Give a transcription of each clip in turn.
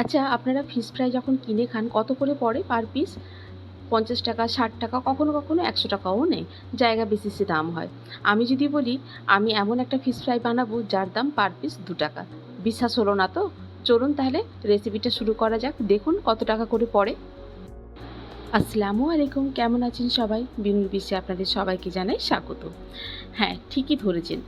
আচ্ছা আপনারা fish fry যখন কিনে খান, কত করে পড়ে পার পিস পঞ্চাশ টাকা, ষাট টাকা, কখনো কখনো একশো টাকাও নেয়। জায়গা বেসিসে দাম হয়। আমি যদি বলি, আমি এমন একটা ফিশ ফ্রাই বানাবো যার দাম পার পিস দু টাকা। বিশ্বাস হলো না তো? চলুন তাহলে রেসিপিটা শুরু করা যাক। দেখুন কত টাকা করে পড়ে। আসসালামু আলাইকুম, কেমন আছেন সবাই? বিনুর বিশ্বে আপনাদের সবাইকে জানাই স্বাগত। হ্যাঁ ঠিকই ধরেছেন,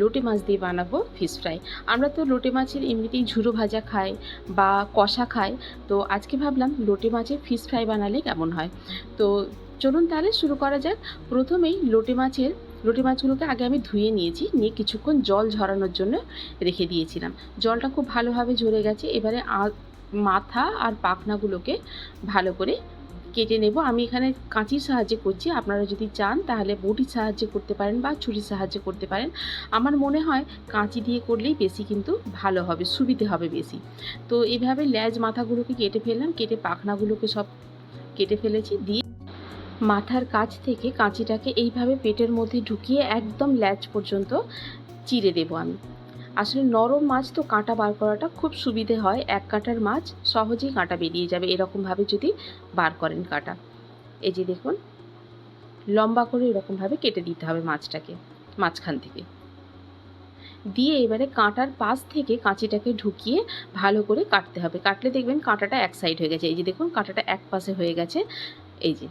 লোটে মাছ দিয়ে বানাবো ফিশ ফ্রাই আমরা তো লোটে মাছের এমনিতেই ঝুরো ভাজা খাই বা কষা খাই, তো আজকে ভাবলাম লোটে মাছের ফিশ ফ্রাই বানালে কেমন হয়? তো চলুন তাহলে শুরু করা যাক। প্রথমেই লোটে মাছের, লোটে মাছগুলোকে আগে আমি ধুয়ে নিয়েছি, নিয়ে কিছুক্ষণ জল ঝরানোর জন্য রেখে দিয়েছিলাম। জলটা খুব ভালোভাবে ঝরে গেছে, এবারে মাথা আর পাখনাগুলোকে ভালো করে কেটে নেব। আমি এখানে কাঁচির সাহায্যে করছি। আপনারা যদি চান, তাহলে বটির সাহায্যে করতে পারেন বা ছুরির সাহায্যে করতে পারেন। আমার মনে হয় কাঁচি দিয়ে করলেই বেশি কিন্তু ভালো হবে, সুবিধে হবে বেশি। তো এইভাবে ল্যাজ মাথাগুলোকে কেটে ফেললাম, কেটে পাখনাগুলোকে সব কেটে ফেলেছি। দিয়ে মাথার কাছ থেকে কাঁচিটাকে এইভাবে পেটের মধ্যে ঢুকিয়ে একদম ল্যাজ পর্যন্ত চিড়ে দেবো আমি। আসলে নরম মাছ তো কাঁটা বার করাটা খুব সুবিধে হয়। এক কাঁটার মাছ সহজেই কাঁটা বেরিয়ে যাবে এরকমভাবে যদি বার করেন কাঁটা। এই যে দেখুন, লম্বা করে এরকমভাবে কেটে দিতে হবে মাছটাকে, মাঝখান থেকে। দিয়ে এবারে কাঁটার পাশ থেকে কাঁচিটাকে ঢুকিয়ে ভালো করে কাটতে হবে। কাটলে দেখবেন কাঁটাটা এক সাইড হয়ে গেছে। এই যে দেখুন, কাঁটাটা এক পাশে হয়ে গেছে। এই যে,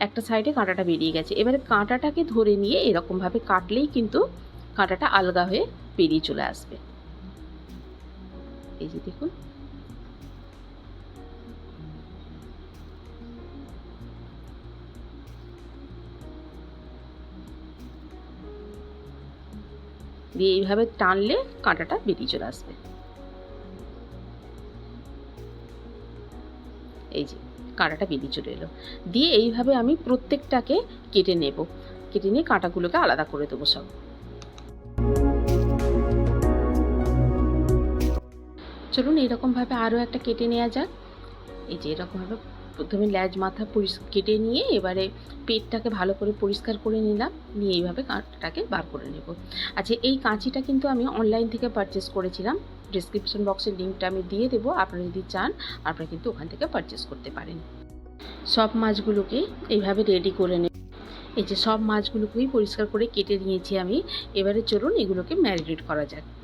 একটা সাইডে কাঁটাটা বেরিয়ে গেছে। এবারে কাঁটাটাকে ধরে নিয়ে এরকমভাবে কাটলেই কিন্তু কাঁটাটা আলগা হয়ে বেরিয়ে চলে আসবে। এই যে দেখুন। দিয়ে এইভাবে টানলে কাঁটাটা বেরিয়ে চলে আসবে। এই যে কাঁটাটা বেরিয়ে চলে এলো। দিয়ে এইভাবে আমি প্রত্যেকটাকে কেটে নেব। কেটে নিয়ে কাঁটাগুলোকে আলাদা করে দেবো সব। চলুন এরকমভাবে আরও একটা কেটে নেওয়া যাক। এই যে এরকমভাবে প্রথমে ল্যাজ মাথা কেটে নিয়ে এবারে পেটটাকে ভালো করে পরিষ্কার করে নিলাম। নিয়ে এইভাবে কাঁটাটাকে বার করে নেব। আচ্ছা এই কাঁচিটা কিন্তু আমি অনলাইন থেকে পারচেস করেছিলাম। ডিসক্রিপশন বক্সের লিঙ্কটা আমি দিয়ে দেবো। আপনারা যদি চান, আপনারা কিন্তু ওখান থেকে পারচেস করতে পারেন। সব মাছগুলোকে এইভাবে রেডি করে নেব। এই যে সব মাছগুলোকেই পরিষ্কার করে কেটে নিয়েছি আমি। এবারে চলুন এগুলোকে ম্যারিনেট করা যাক।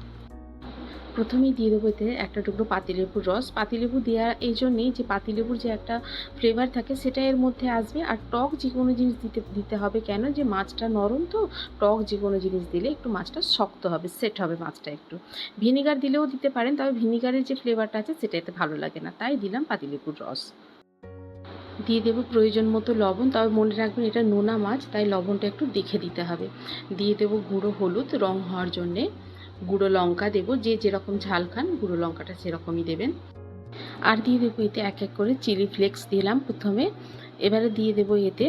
প্রথমেই দিয়ে দেবো এতে একটা টুকরো পাতিলেবুর রস। পাতিলেবু দেওয়ার এই জন্যেই যে পাতিলেবুর যে একটা ফ্লেভার থাকে, সেটা এর মধ্যে আসবে। আর টক যে কোনো জিনিস দিতে দিতে হবে কেন? যে মাছটা নরম তো, টক যে কোনো জিনিস দিলে একটু মাছটা শক্ত হবে সেট হবে মাছটা একটু। ভিনিগার দিলেও দিতে পারেন, তবে ভিনিগারের যে ফ্লেভারটা আছে, সেটা এতে ভালো লাগে না। তাই দিলাম পাতিলেবুর রস। দিয়ে দেবো প্রয়োজন মতো লবণ, তবে মনে রাখবেন এটা নোনা মাছ, তাই লবণটা একটু দেখে দিতে হবে। দিয়ে দেবো গুঁড়ো হলুদ, রং হওয়ার জন্যে। গুঁড়ো লঙ্কা দেবো, যে যেরকম ঝাল খান গুঁড়ো লঙ্কাটা সেরকমই দেবেন। আর দিয়ে দেবো এতে এক এক করে চিলি ফ্লেক্স দিলাম প্রথমে। এবারে দিয়ে দেবো এতে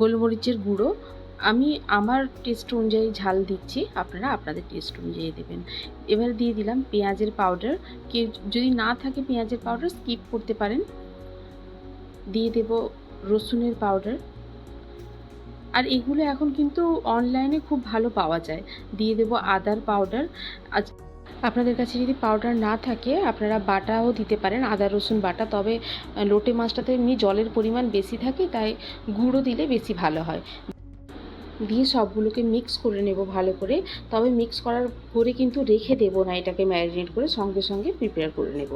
গোলমরিচের গুঁড়ো। আমি আমার টেস্ট অনুযায়ী ঝাল দিচ্ছি, আপনারা আপনাদের টেস্ট অনুযায়ী দেবেন। এবার দিয়ে দিলাম পেঁয়াজের পাউডার কেউ যদি না থাকে পেঁয়াজের পাউডার স্কিপ করতে পারেন। দিয়ে দেব রসুনের পাউডার আর এগুলো এখন কিন্তু অনলাইনে খুব ভালো পাওয়া যায়। দিয়ে দেব আদার পাউডার আজ আপনাদের কাছে যদি পাউডার না থাকে, আপনারা বাটাও দিতে পারেন, আদা, রসুন বাটা। তবে লোটে মাছটাতে এমনি জলের পরিমাণ বেশি থাকে, তাই গুঁড়ো দিলে বেশি ভালো হয়। দিয়ে সবগুলোকে মিক্স করে নেব ভালো করে। তবে মিক্স করার পরে কিন্তু রেখে দেবো না এটাকে ম্যারিনেট করে, সঙ্গে সঙ্গে প্রিপেয়ার করে নেব।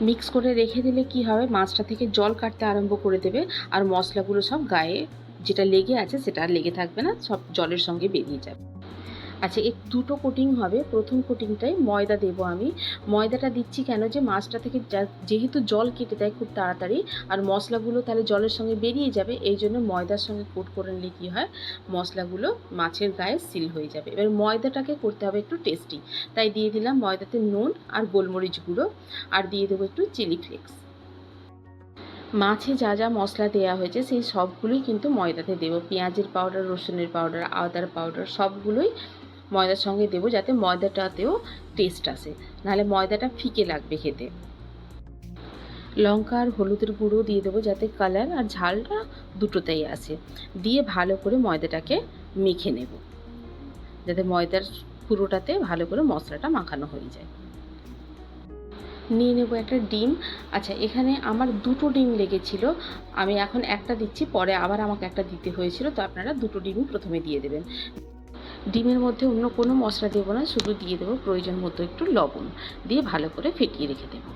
মিক্স করে রেখে দিলে কি হবে? মাছটা থেকে জল কাটতে আরম্ভ করে দেবে। আর মশলাগুলো সব গায়ে যেটা লেগে আছে সেটা আর লেগে থাকবে না, সব জলের সঙ্গে বেরিয়ে যাবে। আচ্ছা এর দুটো কোটিং হবে। প্রথম কোটিংটাই ময়দা দেবো আমি। ময়দাটা দিচ্ছি কেন? যে মাছটা থেকে যেহেতু জল কেটে দেয় খুব তাড়াতাড়ি, আর মশলাগুলো তাহলে জলের সঙ্গে বেরিয়ে যাবে, এই জন্য ময়দার সঙ্গে কোট করে নিলে কী হয়? মশলাগুলো মাছের গায়ে সিল হয়ে যাবে। এবার ময়দাটাকে করতে হবে একটু টেস্টি তাই দিয়ে দিলাম ময়দাতে নুন আর গোলমরিচ গুঁড়ো, আর দিয়ে দেবো একটু চিলি ফ্লেক্স মাছে যা যা মশলা দেওয়া হয়েছে, সেই সবগুলোই কিন্তু ময়দাতে দেবো। পেঁয়াজের পাউডার রসুনের পাউডার আদার পাউডার সবগুলোই ময়দার সঙ্গে দেবো যাতে ময়দাটাতেও টেস্ট আসে। নাহলে ময়দাটা ফিকে লাগবে খেতে। লঙ্কা আর হলুদের গুঁড়ো দিয়ে দেবো যাতে কালার আর ঝালটা দুটোতেই আসে। দিয়ে ভালো করে ময়দাটাকে মেখে নেব। যাতে ময়দার পুরোটাতে ভালো করে মশলাটা মাখানো হয়ে যায়। নিয়ে নেব একটা ডিম। আচ্ছা এখানে আমার দুটো ডিম লেগেছিল। আমি এখন একটা দিচ্ছি, পরে আবার আমাকে একটা দিতে হয়েছিল। তো আপনারা দুটো ডিমই প্রথমে দিয়ে দেবেন। ডিমের মধ্যে অন্য কোনো মশলা দেবো না, শুধু দিয়ে দেবো প্রয়োজন মতো একটু লবণ দিয়ে ভালো করে ফেটিয়ে রেখে দেবো।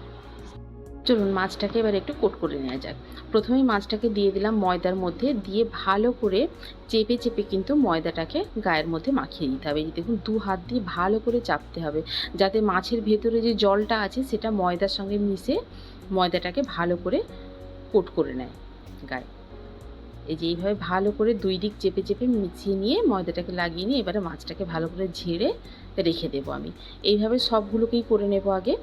চলুন মাছটাকে এবার একটু কোট করে নেওয়া যাক। প্রথমেই মাছটাকে দিয়ে দিলাম ময়দার মধ্যে, দিয়ে ভালো করে চেপে চেপে কিন্তু ময়দাটাকে গায়ের মধ্যে মাখিয়ে দিতে হবে। দেখুন, দু হাত দিয়ে ভালো করে চাপতে হবে, যাতে মাছের ভেতরে যে জলটা আছে সেটা ময়দার সঙ্গে মিশে ময়দাটাকে ভালো করে কোট করে নেয় গায়ে। এই যে এইভাবে ভালো করে দুই দিক চেপে চেপে মিশিয়ে নিয়ে ময়দাটাকে লাগিয়ে নিয়ে এবারে মাছটাকে ভালো করে ঝেড়ে রেখে দেবো আমি। এইভাবে সবগুলোকেই করে নেব আগে।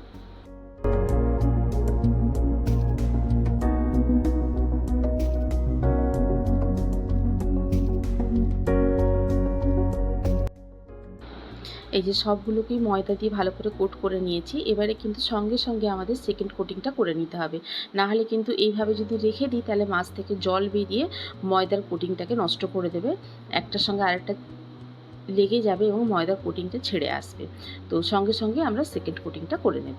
এই যে সবগুলোকেই ময়দা দিয়ে ভালো করে কোট করে নিয়েছি। এবারে কিন্তু সঙ্গে সঙ্গে আমাদের সেকেন্ড কোটিংটা করে নিতে হবে। না হলে কিন্তু এইভাবে যদি রেখে দিই, তাহলে মাছ থেকে জল বেরিয়ে ময়দার কোটিংটাকে নষ্ট করে দেবে। একটার সঙ্গে আরেকটা লেগে যাবে এবং ময়দার কোটিংটা ছেড়ে আসবে। তো সঙ্গে সঙ্গে আমরা সেকেন্ড কোটিংটা করে নেব।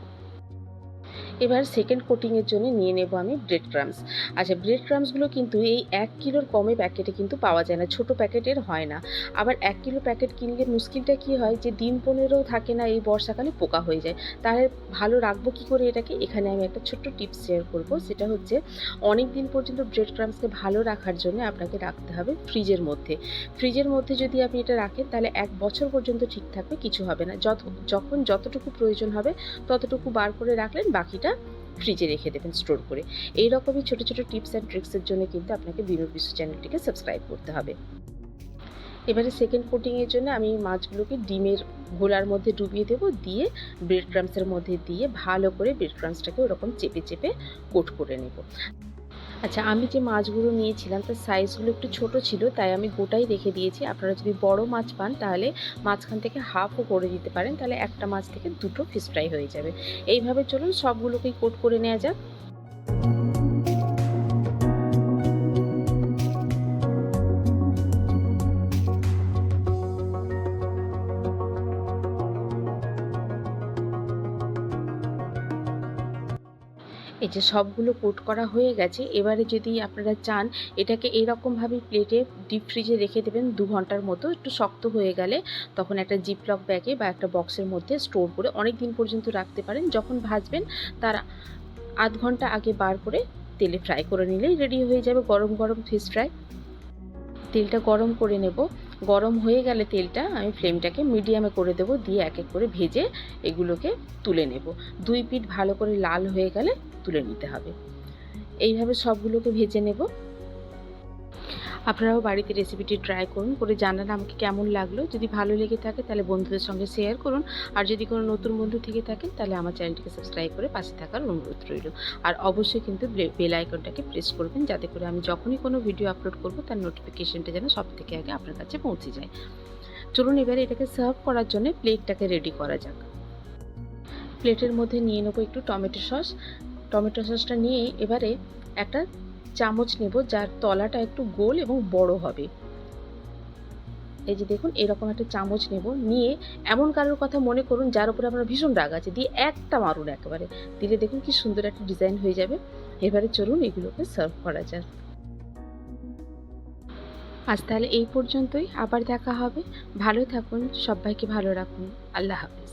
এবার সেকেন্ড কোটিংয়ের জন্য নিয়ে নেব আমি ব্রেড ক্রামস আচ্ছা ব্রেড ক্রামসগুলো কিন্তু এই এক কিলোর কমে প্যাকেটে কিন্তু পাওয়া যায় না, ছোট প্যাকেটের হয় না। আবার এক কিলো প্যাকেট কিনলে মুশকিলটা কি হয় যে, দিন পনেরো থাকে না, এই বর্ষাকালে পোকা হয়ে যায়। তাহলে ভালো রাখব কি করে এটাকে? এখানে আমি একটা ছোট্ট টিপস শেয়ার করব। সেটা হচ্ছে অনেক দিন পর্যন্ত ব্রেড ক্রামসকে ভালো রাখার জন্য আপনাকে রাখতে হবে ফ্রিজের মধ্যে। ফ্রিজের মধ্যে যদি আপনি এটা রাখেন, তাহলে এক বছর পর্যন্ত ঠিক থাকবে, কিছু হবে না। যত, যখন যতটুকু প্রয়োজন হবে, ততটুকু বার করে রাখলেন, বাকিটা ফ্রিজে রেখে দেবেন স্টোর করে। এই রকমই ছোটো ছোটো টিপস অ্যান্ড ট্রিক্সের জন্য কিন্তু আপনাকে বিনোদ বিশ্ব চ্যানেলটিকে সাবস্ক্রাইব করতে হবে। এবারে সেকেন্ড কোটিংয়ের জন্য আমি মাছগুলোকে ডিমের ঘোলার মধ্যে ডুবিয়ে দেব, দিয়ে ব্রেড ক্রামসের মধ্যে দিয়ে ভালো করে ব্রেড ক্রামসটাকে ওরকম চেপে চেপে কোট করে নেব। আচ্ছা আমি যে মাছগুলো নিয়েছিলাম তার সাইজগুলো একটু ছোট ছিল, তাই আমি গোটাই রেখে দিয়েছি। আপনারা যদি বড় মাছ পান, তাহলে মাঝখান থেকে হাফও করে দিতে পারেন, তাহলে একটা মাছ থেকে দুটো ফিস ফ্রাই হয়ে যাবে। এইভাবে চলুন সবগুলোকেই কোট করে নেওয়া যাক। এই যে সবগুলো কোট করা হয়ে গেছে, এবারে যদি আপনারা চান, এটাকে এইরকমভাবে প্লেটে ডিপ ফ্রিজে রেখে দেবেন দু ঘণ্টার মতো, একটু শক্ত হয়ে গেলে তখন একটা জিপলক ব্যাগে বা একটা বক্সের মধ্যে স্টোর করে অনেক দিন পর্যন্ত রাখতে পারেন। যখন ভাজবেন, তার আধ ঘণ্টা আগে বার করে তেলে ফ্রাই করে নিলেই রেডি হয়ে যাবে গরম গরম ফিশ ফ্রাই তেলটা গরম করে নেব। গরম হয়ে গেলে তেলটা আমি ফ্লেমটাকে মিডিয়ামে করে দেবো, দিয়ে এক এক করে ভেজে এগুলোকে তুলে নেব। দুই পিঠ ভালো করে লাল হয়ে গেলে তুলে নিতে হবে। এইভাবে সবগুলোকে ভেজে নেব। আপনারাও বাড়িতে রেসিপিটি ট্রাই করুন, করে জানান আমাকে কেমন লাগল। যদি ভালো লেগে থাকে তাহলে বন্ধুদের সঙ্গে শেয়ার করুন। আর যদি কোনো নতুন বন্ধু থেকে থাকেন তাহলে আমার চ্যানেলটিকে সাবস্ক্রাইব করে পাশে থাকার অনুরোধ রইল। আর অবশ্যই কিন্তু বেল আইকনটাকে প্রেস করবেন যাতে করে আমি যখনই কোনো ভিডিও আপলোড করব তার নোটিফিকেশনটা যেন সব থেকে আগে আপনার কাছে পৌঁছে যায়। চলুন এবারে এটাকে সার্ভ করার জন্য প্লেটটাকে রেডি করা যাক। প্লেটের মধ্যে নিয়ে নেব একটু টমেটো সস টমেটো সসটা নিয়ে এবারে একটা চামচ নেব, যার তলাটা একটু গোল এবং বড় হবে। এই যে দেখুন, এরকম একটা চামচ নেব। নিয়ে এমন কারোর কথা মনে করুন যার উপরে আপনার ভীষণ রাগ আছে, দিয়ে একটা মারুন একেবারে। দিলে দেখুন কি সুন্দর একটা ডিজাইন হয়ে যাবে। এবারে চলুন এগুলোকে সার্ভ করা যাক। আজ তাহলে এই পর্যন্তই, আবার দেখা হবে। ভালো থাকুন, সবাইকে ভালো রাখুন। আল্লাহ হাফিজ।